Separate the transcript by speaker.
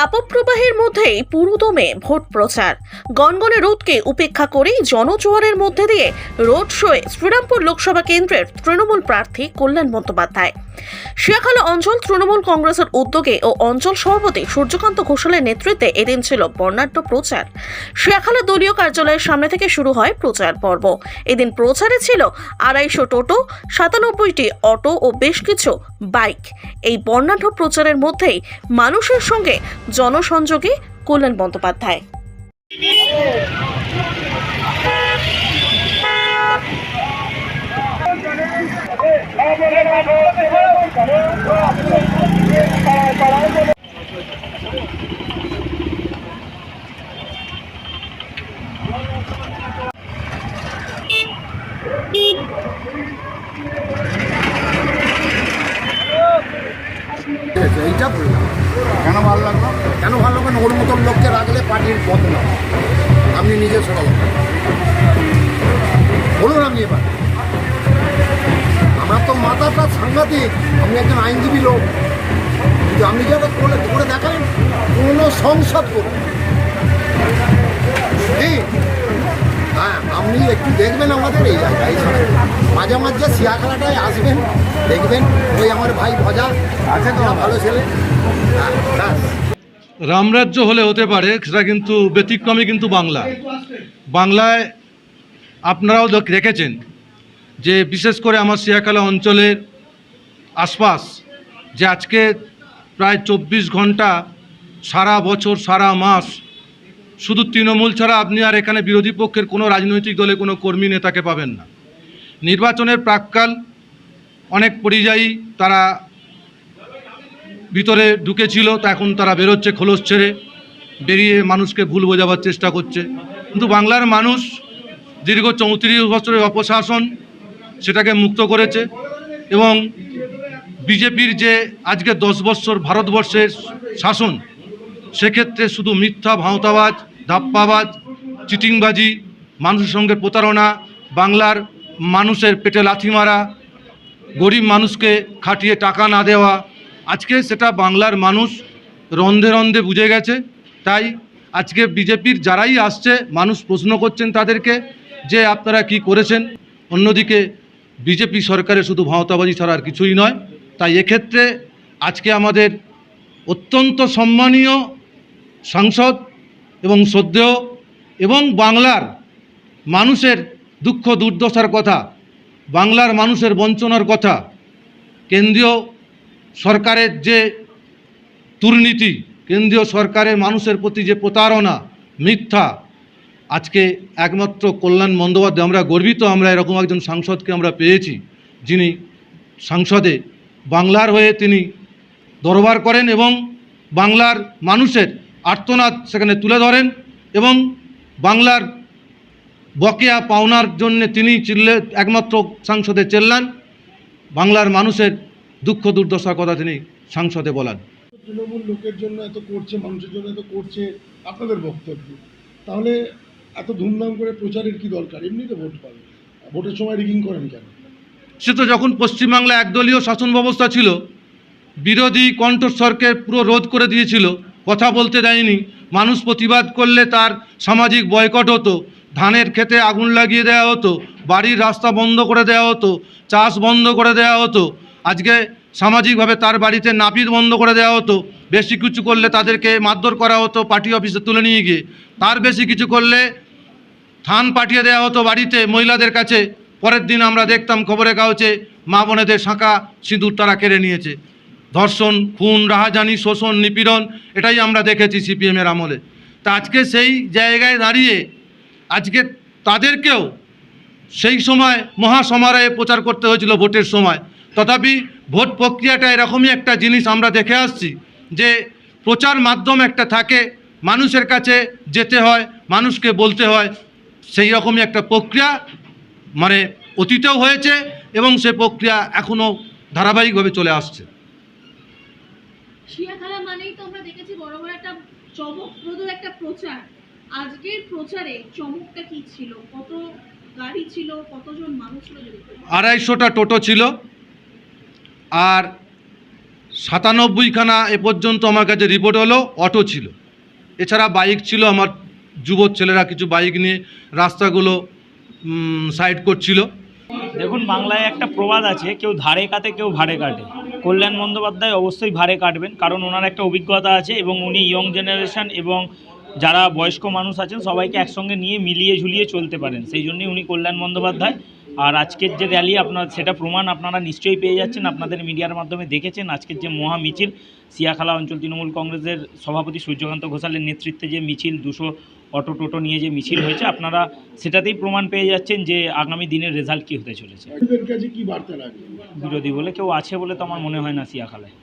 Speaker 1: তাপপ্রবাহের মধ্যেই পুরোদমে ভোট প্রচার। গনগনে রোদকে উপেক্ষা করেই জনজোয়ারের মধ্যে দিয়ে রোড শোয়ে শ্রীরামপুর লোকসভা কেন্দ্রের তৃণমূল প্রার্থী কল্যাণ বন্দ্যোপাধ্যায়। শিয়াখালা অঞ্চল তৃণমূল কংগ্রেসের উদ্যোগে ও অঞ্চল সভাপতি সূর্যকান্ত ঘোষালের নেতৃত্বে এদিন ছিল বর্ণাঢ্য প্রচার। শিয়াখালা দলীয় কার্যালয়ের সামনে থেকে শুরু হয় প্রচার পর্ব। এদিন প্রচারে ছিল আড়াইশো টোটো, সাতানব্বইটি অটো ও বেশ কিছু বাইক। এই বর্ণাঢ্য প্রচারের মধ্যেই মানুষের সঙ্গে জনসংযোগে কল্যাণ বন্দ্যোপাধ্যায়।
Speaker 2: এইটা
Speaker 3: কেন ভালো লাগল?
Speaker 2: কেন ভালো লাগবে না ওর মতন লোককে রাখলে পার্টির বদনাম আপনি নিজে সরল বলুন আপনি এবার। আমার তো মাথাটা সাংঘাতিক। আপনি একজন আইনজীবী লোক। কিন্তু আপনি যেটা করে করে দেখালেন, কোনো সংসদ করুন। হ্যাঁ আপনি একটু দেখবেন আমাদের এই জায়গায় ছাড়া মাঝে মাঝে শিয়াখালাটায় আসবেন দেখবেন ওই আমার ভাই ভজা আছে তো। ভালো ছেলে। হ্যাঁ ব্যাস
Speaker 4: রামরাজ্য হলে হতে পারে সেটা কিন্তু ব্যতিক্রমী কিন্তু বাংলা। বাংলায় আপনারাও দেখ- দেখেছেন যে বিশেষ করে আমার সিয়াখালা অঞ্চলের আশপাশ যে আজকে প্রায় চব্বিশ ঘণ্টা সারা বছর সারা মাস শুধু তৃণমূল ছাড়া আপনি আর এখানে বিরোধী পক্ষের কোনো রাজনৈতিক দলে কোনো কর্মী নেতাকে পাবেন না। নির্বাচনের প্রাককাল, অনেক পরিযায়ী তারা ভিতরে ঢুকেছিল, তা এখন তারা বেরোচ্ছে খোলস ছেড়ে, বেরিয়ে মানুষকে ভুল বোঝাবার চেষ্টা করছে। কিন্তু বাংলার মানুষ দীর্ঘ চৌত্রিশ বছরের অপশাসন সেটাকে মুক্ত করেছে এবং বিজেপির যে আজকে দশ বছর ভারতবর্ষের শাসন, সেক্ষেত্রে শুধু মিথ্যা ভাঁওতাবাজ ধাপ্পাবাজ, চিটিংবাজি, মানুষের সঙ্গে প্রতারণা, বাংলার মানুষের পেটে লাথি মারা, গরিব মানুষকে খাটিয়ে টাকা না দেওয়া। আজকে সেটা বাংলার মানুষ রন্ধে রন্ধে বুঝে গেছে। তাই আজকে বিজেপির যারাই আসছে, মানুষ প্রশ্ন করছেন তাদেরকে যে আপনারা কি করেছেন। অন্যদিকে বিজেপি সরকারের শুধু ভাঁওতাবাজি ছাড়া আর কিছুই নয়। তাই এক্ষেত্রে আজকে আমাদের অত্যন্ত সম্মানীয় সাংসদ এবং শ্রদ্ধেয় এবং বাংলার মানুষের দুঃখ দুর্দশার কথা, বাংলার মানুষের বঞ্চনার কথা, কেন্দ্রীয় সরকারের যে দুর্নীতি, কেন্দ্রীয় সরকারের মানুষের প্রতি যে প্রতারণা, মিথ্যা, আজকে একমাত্র কল্যাণ বন্দ্যোপাধ্যায়, আমরা গর্বিত আমরা এরকম একজন সাংসদকে আমরা পেয়েছি, যিনি সংসদে বাংলার হয়ে তিনি দরবার করেন এবং বাংলার মানুষের আর্তনাদ সেখানে তুলে ধরেন এবং বাংলার বকেয়া পাওনার জন্য তিনি চিল্লে একমাত্র সাংসদে চেল্লান। বাংলার মানুষের দুঃখ দুর্দশার কথা তিনি সাংসদে বলেন।
Speaker 3: তৃণমূল লোকের জন্য এত করছে মানুষের জন্য এত করছে আপনাদের বক্তব্য। তাহলে এত ধুমধাম করে প্রচারের কি দরকার? এমনিতে ভোট পাবে। ভোটের সময় রিগিং করেন কেন?
Speaker 4: সে তো যখন পশ্চিমবাংলা একদলীয় শাসন ব্যবস্থা ছিল বিরোধী কণ্ঠস্বরকে পুরো রোধ করে দিয়েছিল কথা বলতে দেয়নি। মানুষ প্রতিবাদ করলে তার সামাজিক বয়কট হতো। ধানের খেতে আগুন লাগিয়ে দেওয়া হতো। বাড়ির রাস্তা বন্ধ করে দেওয়া হতো। চাষ বন্ধ করে দেওয়া হতো। আজকে সামাজিকভাবে তার বাড়িতে নাপিত বন্ধ করে দেওয়া হতো। বেশি কিছু করলে তাদেরকে মারধর করা হতো পার্টি অফিসে তুলে নিয়ে গিয়ে। তার বেশি কিছু করলে থান পাঠিয়ে দেওয়া হতো বাড়িতে মহিলাদের কাছে। পরের দিন আমরা দেখতাম খবরের কাগজে মা বোনেদের শাঁখা সিঁদুর তারা কেড়ে নিয়েছে। ধর্ষণ, খুন, রাহাজানি, শোষণ, নিপীড়ন, এটাই আমরা দেখেছি সিপিএমের আমলে। তা আজকে সেই জায়গায় দাঁড়িয়ে আজকে তাদেরকেও সেই সময় মহাসমারোহে প্রচার করতে হয়েছিল ভোটের সময়। তথাপি ভোট প্রক্রিয়াটা এরকমই একটা জিনিস আমরা দেখে আসছি যে প্রচার মাধ্যম একটা থাকে, মানুষের কাছে যেতে হয়, মানুষকে বলতে হয়, সেই রকমই একটা প্রক্রিয়া মানে অতীতেও হয়েছে এবং সে প্রক্রিয়া এখনও ধারাবাহিকভাবে চলে আসছে।
Speaker 5: শিয়াখালা মানেই তো আমরা দেখেছি বড় বড় একটা চমকপ্রদ একটা প্রচার। আজকের প্রচারে চমকটা কি ছিল? কত গাড়ি ছিল? কতজন মানুষ ছিল
Speaker 4: আড়াইশোটা টোটো ছিল। আর সাতানব্বইখানা এ পর্যন্ত আমার কাছে রিপোর্ট হলো, অটো ছিল। এছাড়া বাইক ছিল, আমার যুব ছেলেরা কিছু বাইক নিয়ে রাস্তাগুলো সাইড করছিল।
Speaker 6: দেখুন, বাংলায় একটা প্রবাদ আছে, কেউ ধারে কাটে, কেউ ভারে কাটে। কল্যাণ বন্দ্যোপাধ্যায় অবশ্যই ভারে কাটবেন, কারণ ওনার একটা অভিজ্ঞতা আছে এবং উনি ইয়ং জেনারেশন এবং যারা বয়স্ক মানুষ আছেন, সবাইকে একসঙ্গে নিয়ে মিলিয়ে ঝুলিয়ে চলতে পারেন। সেই জন্যই উনি কল্যাণ বন্দ্যোপাধ্যায়। আর আজকের যে র্যালি আপনার, সেটা প্রমাণ আপনারা নিশ্চয়ই পেয়ে যাচ্ছেন, আপনাদের মিডিয়ার মাধ্যমে দেখেছেন। আজকের যে মহা মিছিল, সিয়াখালা অঞ্চল তৃণমূল কংগ্রেসের সভাপতি সূর্যকান্ত ঘোষালের নেতৃত্বে যে মিছিল, দুশো অটো টোটো নিয়ে যে মিছিল হয়েছে আপনারা সেটাতেই প্রমাণ পেয়ে যাচ্ছেন যে আগামী দিনের রেজাল্ট কী হতে চলেছে। বিরোধী বলে কেউ আছে বলে তো আমার মনে হয় না সিয়াখালায়